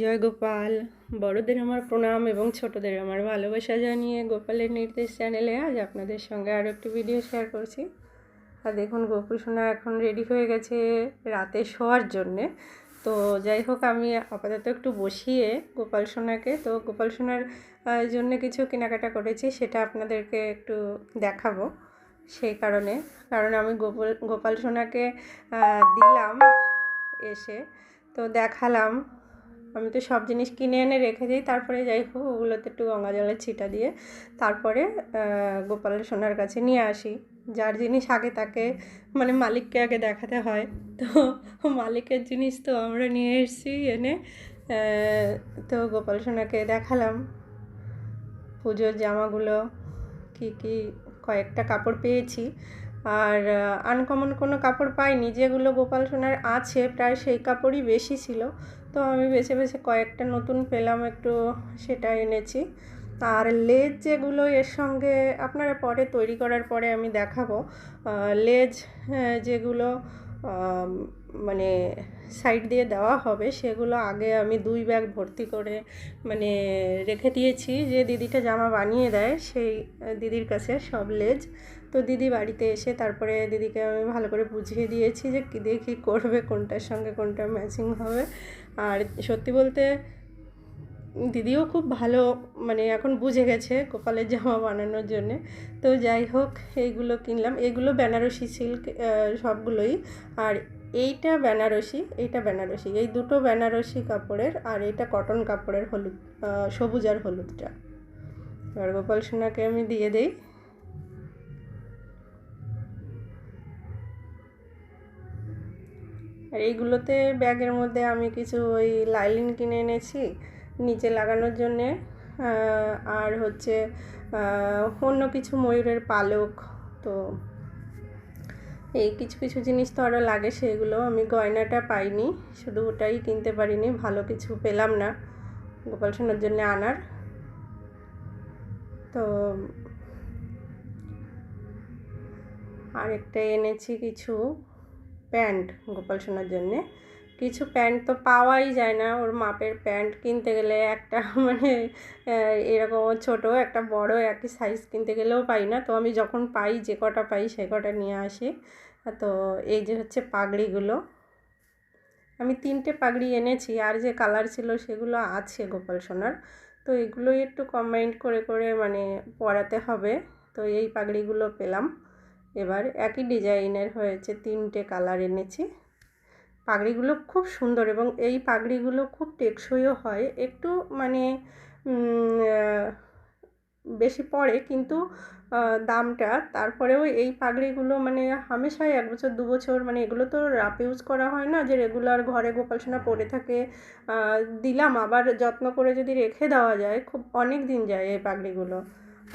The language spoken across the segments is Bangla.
জয় গোপাল। বড়দের আমার প্রণাম এবং ছোটদের আমার ভালোবাসা জানিয়ে গোপালের নির্দেশ চ্যানেলে আজ আপনাদের সঙ্গে আরও একটি ভিডিও শেয়ার করছি। আর দেখুন গোপুল সোনা এখন রেডি হয়ে গেছে রাতে শোয়ার জন্যে। তো যাই হোক, আমি আপাতত একটু বসিয়ে গোপাল সোনাকে, তো গোপাল সোনার জন্য কিছু কেনাকাটা করেছি, সেটা আপনাদেরকে একটু দেখাবো সেই কারণে। কারণ আমি গোপাল গোপাল সোনাকে দিলাম এসে, তো দেখালাম। আমি তো সব জিনিস কিনে এনে রেখে দিই। তারপরে যাই হোক ওগুলোতে একটু গঙ্গা জলের ছিটা দিয়ে তারপরে আহ, গোপাল সোনার কাছে নিয়ে আসি। যার জিনিস আগে তাকে মানে মালিককে আগে দেখাতে হয়। তো মালিকের জিনিস তো আমরা নিয়ে এসেছি এনে তো গোপাল সোনাকে দেখালাম। পুজোর জামাগুলো কি কি কয়েকটা কাপড় পেয়েছি। আর আনকমন কোনো কাপড় পাইনি। যেগুলো গোপাল সোনার আছে, প্রায় সেই কাপড়ই বেশি ছিল। তো আমি বেছে বেছে কয়েকটা নতুন পেলাম, একটু সেটা এনেছি। আর লেজ যেগুলো, এর সঙ্গে আপনারা পরে তৈরি করার পরে আমি দেখাবো। লেজ যেগুলো মানে সাইড দিয়ে দেওয়া হবে, সেগুলো আগে আমি দুই ব্যাগ ভর্তি করে মানে রেখে দিয়েছি। যে দিদিটা জামা বানিয়ে দেয়, সেই দিদির কাছে সব লেজ। তো দিদি বাড়িতে এসে তারপরে দিদিকে আমি ভালো করে বুঝিয়ে দিয়েছি যে কী কী করবে, কোনটার সঙ্গে কোনটা ম্যাচিং হবে। আর সত্যি বলতে দিদিও খুব ভালো মানে এখন বুঝে গেছে কপালের জামা বানানোর জন্যে। তো যাই হোক, এইগুলো কিনলাম। এগুলো বেনারসি সিল্ক সবগুলোই। আর এইটা বেনারসি এইটা বেনারসি। এই দুটো বেনারসি কাপড়ের আর এইটা কটন কাপড়ের হলুদ সবুজ আর হলুদটা। এবার গোপাল সোনাকে আমি দিয়ে দিই। আর এইগুলোতে ব্যাগের মধ্যে আমি কিছু ওই লাইলিন কিনে এনেছি নিচে লাগানোর জন্যে। আর হচ্ছে অন্য কিছু ময়ূরের পালক, তো এই কিছু কিছু জিনিস তো আরও লাগে, সেগুলো আমি গয়নাটা পাইনি, শুধু ওটাই কিনতে পারিনি, ভালো কিছু পেলাম না গোপাল সোনার জন্য আনার। তো আরেকটা এনেছি কিছু। প্যান্ট গোপাল সোনার জন্যে। কিছু প্যান্ট তো পাওয়াই যায় না। ওর মাপের প্যান্ট কিনতে গেলে একটা মানে এরকম ছোট, একটা বড়, একই সাইজ কিনতে গেলেও পাই না। তো আমি যখন পাই, যে কটা পাই, সে কটা নিয়ে আসি। তো এই যে হচ্ছে পাগড়িগুলো। আমি তিনটে পাগড়ি এনেছি। আর যে কালার ছিল সেগুলো আছে গোপাল সোনার। তো এগুলোই একটু কম্বাইন্ড করে করে মানে পরাতে হবে। তো এই পাগড়িগুলো পেলাম। এবার একই ডিজাইনের হয়েছে তিনটে কালার এনেছি। পাগড়িগুলো খুব সুন্দর এবং এই পাগড়িগুলো খুব টেকসইও হয়। একটু মানে বেশি পড়ে কিন্তু দামটা। তারপরেও এই পাগড়িগুলো মানে হামেশাই এক বছর, দু বছর মানে এগুলো তো রাপ ইউজ করা হয় না যে রেগুলার ঘরে গোপাল সোনা পরে থাকে। দিলাম আবার যত্ন করে যদি রেখে দেওয়া যায়, খুব অনেক দিন যায় এই পাগড়িগুলো।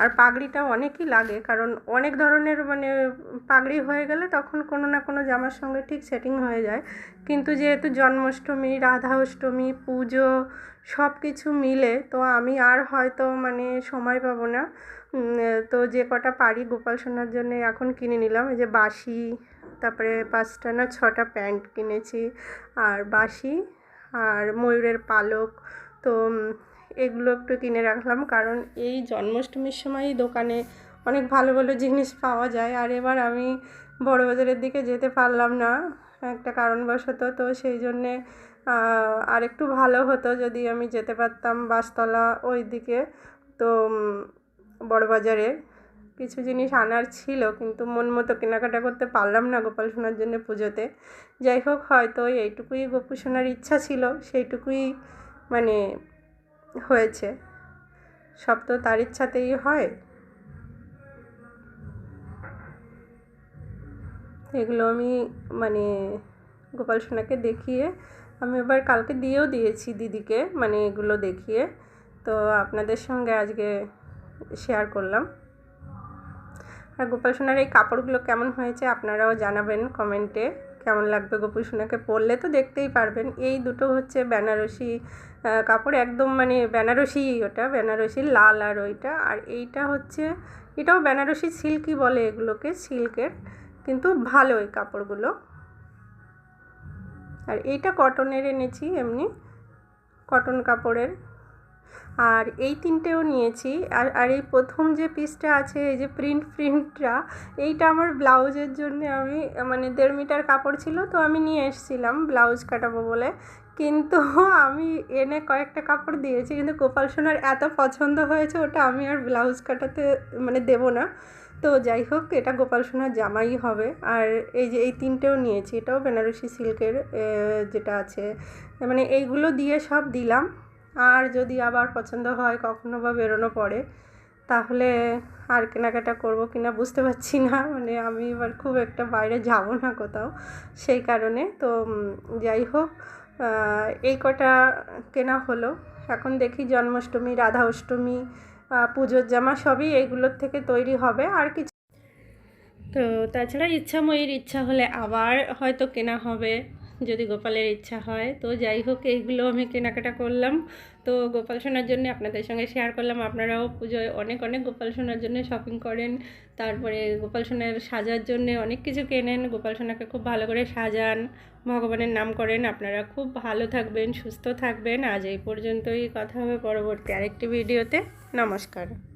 আর পাগড়িটা অনেকই লাগে, কারণ অনেক ধরনের মানে পাগড়ি হয়ে গেলে তখন কোনো না কোনো জামার সঙ্গে ঠিক সেটিং হয়ে যায়। কিন্তু যেহেতু জন্মাষ্টমী রাধা অষ্টমী পুজো সব কিছু মিলে, তো আমি আর হয়তো মানে সময় পাবো না। তো যে কটা পারি গোপাল সোনার জন্য এখন কিনে নিলাম, এই যে বাসি তারপরে পাঁচটা না ছটা প্যান্ট কিনেছি, আর বাসি আর ময়ূরের পালক, তো এগুলো একটু কিনে রাখলাম। কারণ এই জন্মাষ্টমীর সময়ই দোকানে অনেক ভালো ভালো জিনিস পাওয়া যায়। আর এবার আমি বড় বাজারের দিকে যেতে পারলাম না। একটা কারণবশত তো সেই জন্যে আর একটু ভালো হতো যদি আমি যেতে পারতাম বাসতলা ওই দিকে তো বড় বাজারে কিছু জিনিস আনার ছিল, কিন্তু মন মতো কেনাকাটা করতে পারলাম না গোপাল সোনার জন্য পুজোতে। যাই হোক, হয়তো এইটুকুই গোপু ইচ্ছা ছিল, সেইটুকুই মানে হয়েছে। সব তো তার ইচ্ছাতেই হয়। এগুলো আমি মানে গোপাল সোনাকে দেখিয়ে, আমি এবার কালকে দিয়েও দিয়েছি দিদিকে মানে এগুলো দেখিয়ে। তো আপনাদের সঙ্গে আজকে শেয়ার করলাম। আর গোপাল সোনার এই কাপড়গুলো কেমন হয়েছে আপনারাও জানাবেন কমেন্টে কেমন লাগবে গোপাল সোনাকে পরলে? তো দেখতেই পারবেন, এই দুটো হচ্ছে বেনারসি কাপড় একদম মানে বেনারসি ওটা, বেনারসি লাল আর ওইটা। আর এইটা হচ্ছে, এটাও বেনারসি সিল্কই বলে এগুলোকে, সিল্কের, কিন্তু ভালো এই কাপড়গুলো। আর এইটা কটনের এনেছি এমনি, কটন কাপড়ের। আর এই তিনটেও নিয়েছি। আর আর এই প্রথম যে পিসটা আছে, এই যে প্রিন্ট প্রিন্টটা এইটা আমার ব্লাউজের জন্য আমি মানে দেড় মিটার কাপড় ছিল, তো আমি নিয়ে এসেছিলাম ব্লাউজ কাটাবো বলে। কিন্তু আমি এনে কয়েকটা কাপড় দিয়েছি, কিন্তু গোপাল সোনার এত পছন্দ হয়েছে, ওটা আমি আর ব্লাউজ কাটাতে মানে দেবো না। তো যাই হোক, এটা গোপাল সোনার জামাই হবে। আর এই যে, এই তিনটেও নিয়েছি, এটাও বেনারসি সিল্কের যেটা আছে মানে এইগুলো দিয়ে সব দিলাম। আর যদি আবার পছন্দ হয়, কখনো বা বেরোনো পড়ে, তাহলে আর কেনাকাটা করব কিনা বুঝতে পারছি না। মানে আমি এবার খুব একটা বাইরে যাব না কোথাও সেই কারণে। তো যাই হোক এই কটা কেনা হলো। এখন দেখি জন্মাষ্টমী রাধা অষ্টমী পুজোর জামা সবই এইগুলোর থেকে তৈরি হবে আর কিছু তো তাছাড়া ইচ্ছা ইচ্ছাময়ীর ইচ্ছা হলে আবার হয়তো কেনা হবে। যদি গোপালের ইচ্ছা হয়। তো যাই হোক, এইগুলো আমি কেনাকাটা করলাম। তো গোপাল সোনার জন্য আপনাদের সঙ্গে শেয়ার করলাম। আপনারাও পুজোয় অনেক অনেক গোপাল সোনার জন্য শপিং করেন। তারপরে গোপাল সোনার সাজার জন্য অনেক কিছু কেনেন। গোপাল সোনাকে খুব ভালো করে সাজান, ভগবানের নাম করেন। আপনারা খুব ভালো থাকবেন, সুস্থ থাকবেন। আজ এই পর্যন্তই। কথা হবে পরবর্তী আরেকটি ভিডিওতে নমস্কার।